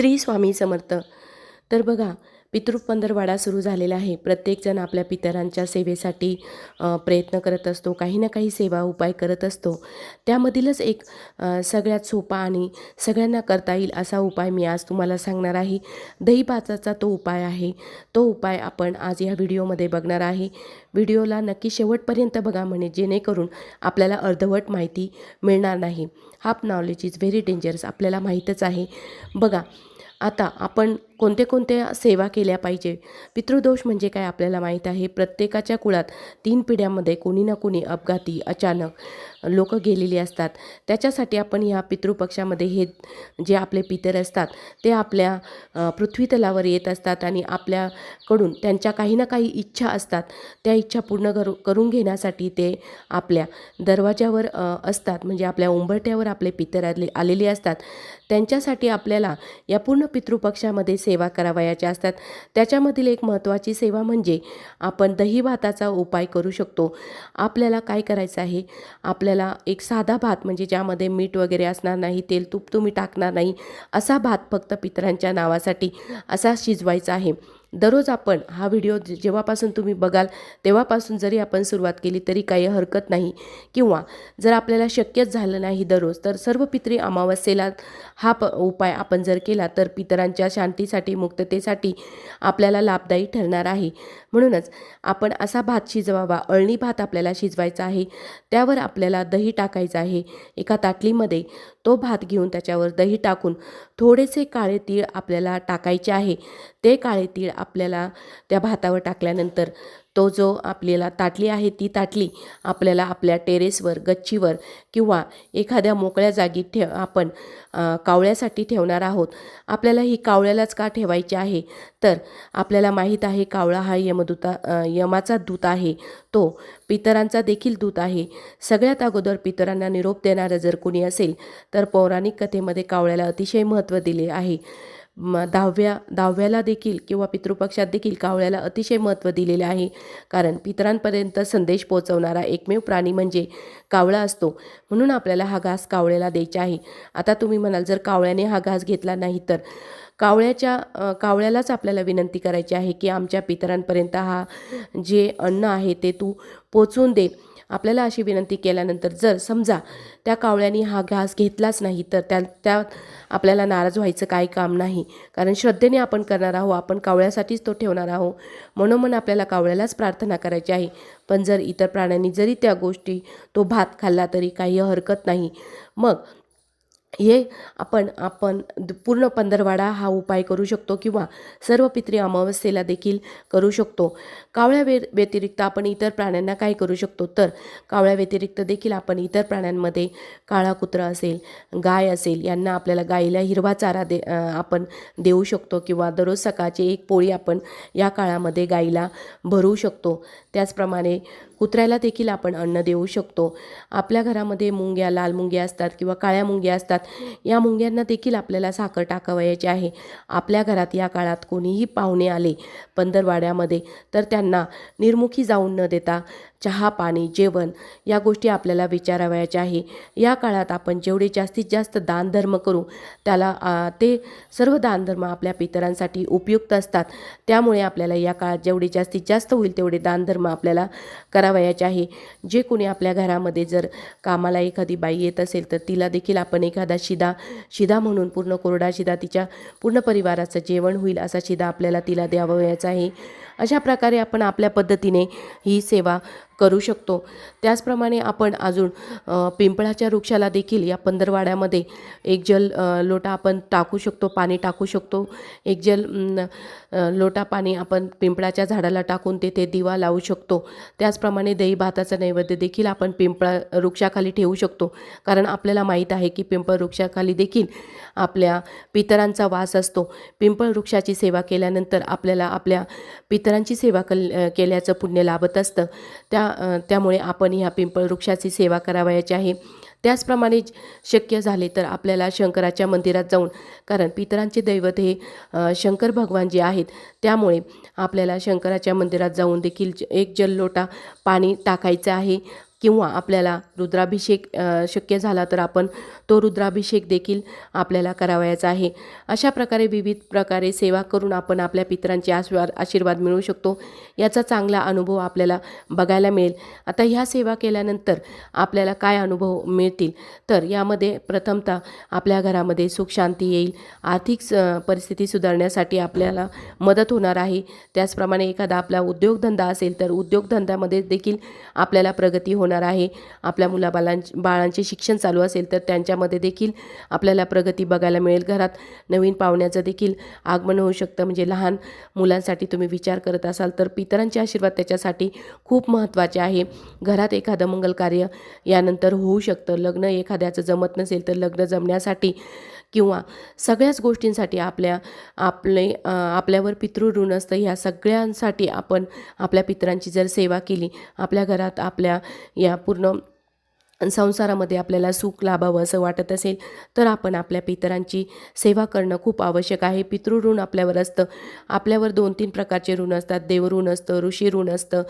श्री स्वामी समर्थ. तर बघा पितृ पंधरवाडा सुरू झालेला आहे. प्रत्येकजण आपल्या पितरांच्या सेवेसाठी प्रयत्न करत असतो. काही ना काही सेवा उपाय करत असतो. त्यामधीलच एक सगळ्यात सोपा आणि सगळ्यांना करता येईल असा उपाय मी आज तुम्हाला सांगणार आहे. दहीपाचाचा तो उपाय आहे. तो उपाय आपण आज या व्हिडिओमध्ये बघणार आहे. व्हिडिओला नक्की शेवटपर्यंत बघा म्हणे जेणेकरून आपल्याला अर्धवट माहिती मिळणार नाही. Half knowledge is very dangerous आपल्याला माहीतच आहे. बघा आता आपण कोणते कोणत्या सेवा केल्या पाहिजे? पितृदोष म्हणजे काय आपल्याला माहीत आहे? प्रत्येकाच्या कुळात तीन पिढ्यामध्ये कोणी ना कोणी अपघाती अचानक लोक गेलेली असतात. त्याच्यासाठी आपण ह्या पितृपक्षामध्ये हे जे आपले पितर असतात ते आपल्या पृथ्वीतलावर येत असतात आणि आपल्याकडून त्यांच्या काही ना काही इच्छा असतात. त्या इच्छा पूर्ण करू करून घेण्यासाठी ते आपल्या दरवाज्यावर असतात. म्हणजे आपल्या उंबरट्यावर आपले पितर आले आलेले असतात. त्यांच्यासाठी आपल्याला या पूर्ण पितृपक्षामध्ये से सेवा करावयाच्या असतात. त्याच्यामधील एक महत्त्वाची सेवा म्हणजे आपण दही भाताचा उपाय करू शकतो. आपल्याला काय करायचं आहे? आपल्याला एक साधा भात म्हणजे ज्यामध्ये मीठ वगैरे असणार नाही तेल तूप तुम्ही टाकणार नाही असा भात फक्त पितरांच्या नावासाठी असा शिजवायचा आहे. दररोज आपण हा व्हिडिओ जे- जेव्हापासून तुम्ही बघाल तेव्हापासून जरी आपण सुरुवात केली तरी काही हरकत नाही. किंवा जर आपल्याला शक्यच झालं नाही दररोज तर सर्व पितरी अमावस्येला हा प उपाय आपण जर केला तर पितरांच्या शांतीसाठी मुक्ततेसाठी आपल्याला लाभदायी ठरणार आहे. म्हणूनच आपण असा भात शिजवावा अळणी भात आपल्याला शिजवायचा आहे त्यावर आपल्याला दही टाकायचं आहे. एका ताटलीमध्ये तो भात घेऊन त्याच्यावर दही टाकून थोडेसे काळे तीळ आपल्याला टाकायचे आहे. ते काळे तीळ आपल्याला त्या भातावर टाकल्यानंतर तो जो आपल्याला ताटली आहे ती ताटली आपल्याला आपल्या टेरेसवर गच्चीवर किंवा एखाद्या मोकळ्या जागी ठेव आपण कावळ्यासाठी ठेवणार आहोत. आपल्याला ही कावळ्यालाच का ठेवायची आहे? तर आपल्याला माहीत आहे कावळा हा यमदूता यमाचा दूत आहे. तो पितरांचा देखील दूत आहे. सगळ्यात अगोदर पितरांना निरोप देणारं जर कोणी असेल तर पौराणिक कथेमध्ये कावळ्याला अतिशय महत्त्व दिले आहे. म दहाव्या दहाव्याला देखील किंवा पितृपक्षात देखील कावळ्याला अतिशय महत्त्व दिलेले आहे. कारण पितरांपर्यंत संदेश पोहोचवणारा एकमेव प्राणी म्हणजे कावळा असतो. म्हणून आपल्याला हा घास कावळ्याला द्यायचा आहे. आता तुम्ही म्हणाल जर कावळ्याने हा घास घेतला नाही तर? कावळ्याच्या कावळ्यालाच आपल्याला विनंती करायची आहे की आमच्या पितरांपर्यंत हा जे अन्न आहे ते तू पोचवून दे. आपल्याला अशी विनंती केल्यानंतर जर समजा त्या कावळ्याने हा घास घेतलाच नाही तर त्या त्या आपल्याला नाराज व्हायचं काही काम नाही. कारण श्रद्धेने आपण करणार आहोत आपण कावळ्यासाठीच तो ठेवणार आहोत. म्हणून आपल्याला कावळ्यालाच प्रार्थना करायची आहे. पण जर इतर प्राण्यांनी जरी त्या गोष्टी तो भात खाल्ला तरी काही हरकत नाही. मग हे आपण आपण पूर्ण पंधरवाडा हा उपाय करू शकतो किंवा सर्व पित्री अमावस्येला देखील करू शकतो. कावळ्या वे व्यतिरिक्त आपण इतर प्राण्यांना काय करू शकतो. तर कावळ्या व्यतिरिक्त देखील आपण इतर प्राण्यांमध्ये काळा कुत्रा असेल गाय असेल यांना आपल्याला गाईला हिरवा चारा दे आपण देऊ शकतो किंवा दररोज सकाळची एक पोळी आपण या काळामध्ये गाईला भरू शकतो. त्याचप्रमाणे कुत्र्याला देखील आपण अन्न देऊ शकतो. आपल्या घरामध्ये मुंग्या लाल मुंग्या असतात किंवा काळ्या मुंग्या असतात या मुंग्यांना देखील आपल्याला साखर टाकावयाची आहे. आपल्या घरात या काळात कोणीही पाहुणे आले पंधरवाड्यामध्ये तर त्यांना निर्मुखी जाऊन न देता चहा पाणी जेवण या गोष्टी आपल्याला विचारावयाच्या आहे. या काळात आपण जेवढे जास्तीत जास्त दानधर्म करू त्याला ते सर्व दानधर्म आपल्या पितरांसाठी उपयुक्त असतात. त्यामुळे आपल्याला या काळात जेवढे जास्तीत जास्त होईल तेवढे दानधर्म आपल्याला करावयाचे आहे. जे कोणी आपल्या घरामध्ये जर कामाला एखादी बाई येत असेल तर तिला देखील आपण एखादा शिदा शिदा म्हणून पूर्ण कोरडा शिदा तिच्या पूर्ण परिवाराचं जेवण होईल असा शिदा आपल्याला तिला द्यावयाचा आहे. अशा प्रकारे आपण आपल्या पद्धतीने ही सेवा करू शकतो. त्याचप्रमाणे आपण अजून पिंपळाच्या वृक्षाला देखील या पंधरवाड्यामध्ये एक जल लोटा आपण टाकू शकतो पाणी टाकू शकतो. एक जल लोटा पाणी आपण पिंपळाच्या झाडाला टाकून तेथे दिवा लावू शकतो. त्याचप्रमाणे दही भाताचं नैवेद्य देखील आपण पिंपळा वृक्षाखाली ठेवू शकतो. कारण आपल्याला माहीत आहे की पिंपळ वृक्षाखाली देखील आपल्या पितरांचा वास असतो. पिंपळ वृक्षाची सेवा केल्यानंतर आपल्याला आपल्या पितरांची सेवा कल केल्याचं पुण्य लाभत असतं. त्या त्यामुळे आपण ह्या पिंपळ वृक्षाची सेवा करावयाची आहे. त्याचप्रमाणे शक्य झाले तर आपल्याला शंकराच्या मंदिरात जाऊन कारण पितरांचे दैवत हे शंकर भगवान जे आहेत त्यामुळे आपल्याला शंकराच्या मंदिरात जाऊन देखील ज- एक जल्लोटा पाणी टाकायचं आहे. किंवा आपल्याला रुद्राभिषेक शक्य झाला तर आपण तो रुद्राभिषेक देखील आपल्याला करावयाचा आहे. अशा प्रकारे विविध प्रकारे सेवा करून आपण आपल्या पितरांचे आशीर्वाद आशीर्वाद मिळवू शकतो. याचा चांगला अनुभव आपल्याला बघायला मिळेल. आता ह्या सेवा केल्यानंतर आपल्याला काय अनुभव मिळतील? तर यामध्ये प्रथमतः आपल्या घरामध्ये सुख शांती येईल. आर्थिक स परिस्थिती सुधारण्यासाठी आपल्याला मदत होणार आहे. त्याचप्रमाणे एखादा आपला उद्योगधंदा असेल तर उद्योगधंद्यामध्ये देखील आपल्याला प्रगती होणार आहे. आपल्या मुलाबालांची बाळांचे शिक्षण चालू असेल तर त्यांच्यामध्ये देखील आपल्याला प्रगती बघायला मिळेल. घरात नवीन पाहुण्याचं देखील आगमन होऊ शकतं. म्हणजे लहान मुलांसाठी तुम्ही विचार करत असाल तर पितरांचे आशीर्वाद त्याच्यासाठी खूप महत्त्वाचे आहे. घरात एखादं मंगल कार्य यानंतर होऊ शकतं. लग्न एखाद्याचं जमत नसेल तर लग्न जमण्यासाठी किंवा सगळ्याच गोष्टींसाठी आपल्या आपले आपल्यावर आपल्यावर पितृऋण असतं ह्या सगळ्यांसाठी आपण आपल्या पितरांची जर सेवा केली आपल्या घरात आपल्या या पूर्ण संसारामध्ये आपल्याला सुख लाभावं असं वाटत असेल तर आपण आपल्या पितरांची सेवा करणं खूप आवश्यक आहे. पितृऋण आपल्यावर असतं. आपल्यावर दोन तीन प्रकारचे ऋण असतात. देवऋण असतं ऋषी ऋण असतं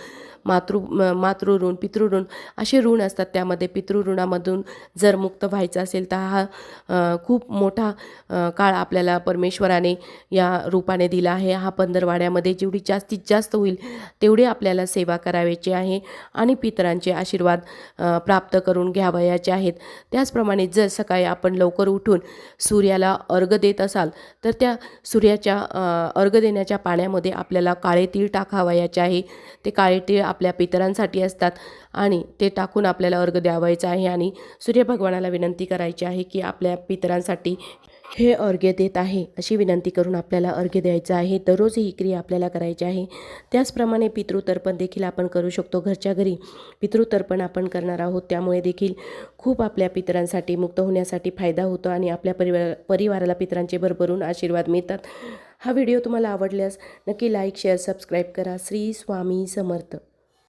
मातृ मातृऋण पितृऋण असे ऋण असतात. त्यामध्ये पितृऋणामधून जर मुक्त व्हायचं असेल तर हा खूप मोठा काळ आपल्याला परमेश्वराने या रूपाने दिला आहे. हा पंधरवाड्यामध्ये जेवढी जास्तीत जास्त होईल तेवढी आपल्याला सेवा करावयाची आहे आणि पितरांचे आशीर्वाद प्राप्त करून घ्यावयाचे आहेत. त्याचप्रमाणे जर सकाळी आपण लवकर उठून सूर्याला अर्घ देत असाल तर त्या सूर्याच्या अर्घ देण्याच्या पाण्यामध्ये आपल्याला काळे तीळ टाकावयाचे आहे. ते काळे तीळ आपल्या पितरांसाठी असतात आणि ते टाकून आपल्याला अर्घ द्यावायचं आहे आणि सूर्यभगवानाला विनंती करायची आहे की आपल्या पितरांसाठी हे अर्घ्य देत आहे अशी विनंती करून आपल्याला अर्घ्य द्यायचं आहे. दररोज ही क्रिया आपल्याला करायची आहे. त्याचप्रमाणे पितृतर्पण देखील आपण करू शकतो. घरच्या घरी पितृतर्पण आपण करणार आहोत. त्यामुळे देखील खूप आपल्या पितरांसाठी मुक्त होण्यासाठी फायदा होतो आणि आपल्या परिवार परिवाराला पितरांचे भरभरून आशीर्वाद मिळतात. हा व्हिडिओ तुम्हाला आवडल्यास नक्की लाईक शेअर सबस्क्राईब करा. श्री स्वामी समर्थ.